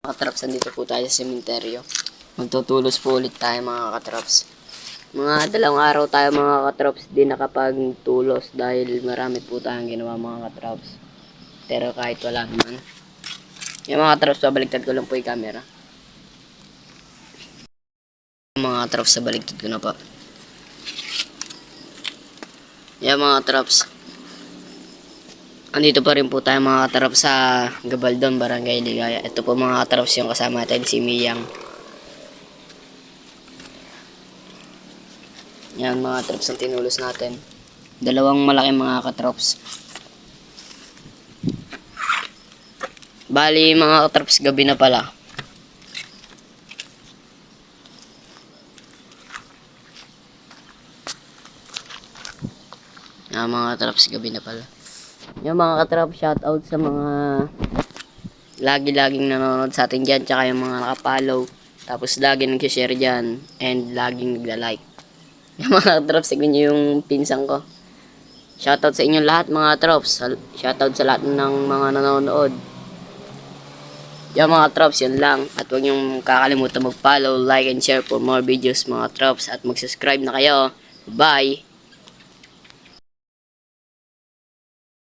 Katraps, andito po tayo sa sementeryo. Magtutulos po ulit tayo mga katraps. Mga dalawang araw tayo mga katraps di nakapagtulos dahil marami po tayong ginawa mga katraps. Pero kahit wala naman. Yung mga katraps, babaliktad ko lang po yung camera. Mga katraps, babaliktad ko na po. Yan mga katraps. Andito pa rin po tayo mga katarap sa Gabaldon, Barangay Ligaya. Ito po mga katarap yung kasama natin, si Miyang. Yan mga katraps ang tinulos natin. Dalawang malaking mga katraps. Bali mga katraps gabi na pala. Yan mga katraps gabi na pala. Yung mga katrap, shoutout sa mga lagi-laging nanonood sa atin dyan, tsaka yung mga nakapollow. Tapos lagi nag-share dyan, and laging nagla-like. Yung mga katrap, siguro nyo yung pinsang ko. Shoutout sa inyo lahat mga traps. Shoutout sa lahat ng mga nanonood. Yung mga traps, yun lang. At huwag niyong kakalimutan mag-follow, like, and share for more videos mga traps. At mag-subscribe na kayo. Bye!